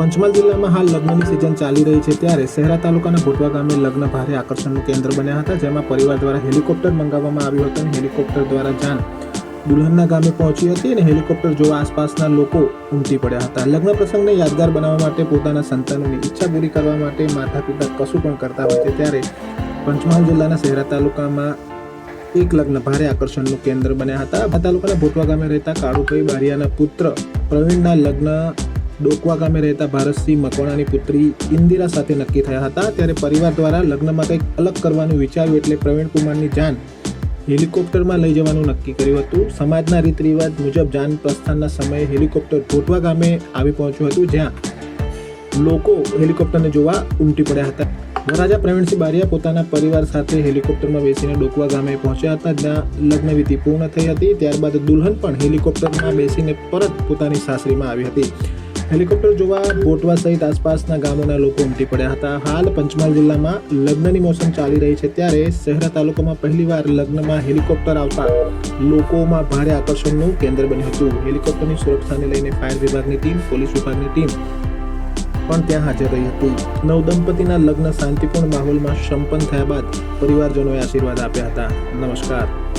પંચમહાલ જિલ્લામાં હાલ લગ્નની સિઝન ચાલી રહી છે ત્યારે શહેરા તાલુકાના ભોટવા ગામે લગ્ન ભારે આકર્ષણનું કેન્દ્ર બન્યા હતા, જેમાં પરિવાર દ્વારા હેલિકોપ્ટર મંગાવવામાં આવ્યું હતું અને હેલિકોપ્ટર દ્વારા જાન દુલ્હનના ગામે પહોંચી હતી અને હેલિકોપ્ટર જોવા આસપાસના લોકો ઉમટી પડ્યા હતા. લગ્ન પ્રસંગને યાદગાર બનાવવા માટે પોતાના સંતાનોની ઈચ્છા પૂરી કરવા માટે માતા પિતા કશું પણ કરતા હોય છે ત્યારે પંચમહાલ જિલ્લાના શહેરા તાલુકામાં એક લગ્ન ભારે આકર્ષણનું કેન્દ્ર બન્યા હતા. આ તાલુકાના ભોટવા ગામે રહેતા કાળુભાઈ બારિયાના પુત્ર પ્રવીણના લગ્ન ડોકવા ગામે રહેતા ભારતસિંહ મકવાણાની પુત્રી ઇન્દિરા સાથે નક્કી થયા હતા. ત્યારે પરિવાર દ્વારા લગ્નમાં કંઈક અલગ કરવાનું વિચાર્યું એટલે પ્રવીણ કુમારની જાન હેલિકોપ્ટરમાં લઈ જવાનું નક્કી કર્યું હતું. સમાજના રીત રિવાજ મુજબ જાન પ્રસ્થાનના સમયે હેલિકોપ્ટર ભોટવા ગામે આવી પહોંચ્યું હતું, જ્યાં લોકો હેલિકોપ્ટરને જોવા ઉમટી પડ્યા હતા. વરાજા પ્રવીણસિંહ બારિયા પોતાના પરિવાર સાથે હેલિકોપ્ટરમાં બેસીને ડોકવા ગામે પહોંચ્યા હતા, જ્યાં લગ્ન વિધિ પૂર્ણ થઈ હતી. ત્યારબાદ દુલ્હન પણ હેલિકોપ્ટરમાં બેસીને પરત પોતાની સાસરીમાં આવી હતી. હેલિકોપ્ટર જોવા બોટવા સહિત આસપાસના ગામોના લોકો ઉમટી પડ્યા હતા. હાલ પંચમહાલ જિલ્લામાં લગ્નની મોસમ ચાલી રહી છે. ત્યારે શહેરા તાલુકામાં પહેલીવાર લગ્નમાં હેલિકોપ્ટર આવતા લોકોમાં ભારે આકર્ષણનું કેન્દ્ર બન્યું હતું. હેલિકોપ્ટરની સુરક્ષાને લઈને ફાયર વિભાગની ટીમ, પોલીસ વિભાગની ટીમ પણ ત્યાં હાજર રહી હતી. નવદંપતિના લગ્ન શાંતિપૂર્ણ માહોલમાં સંપન્ન થયા બાદ પરિવારજનોએ આશીર્વાદ આપ્યા હતા. નમસ્કાર.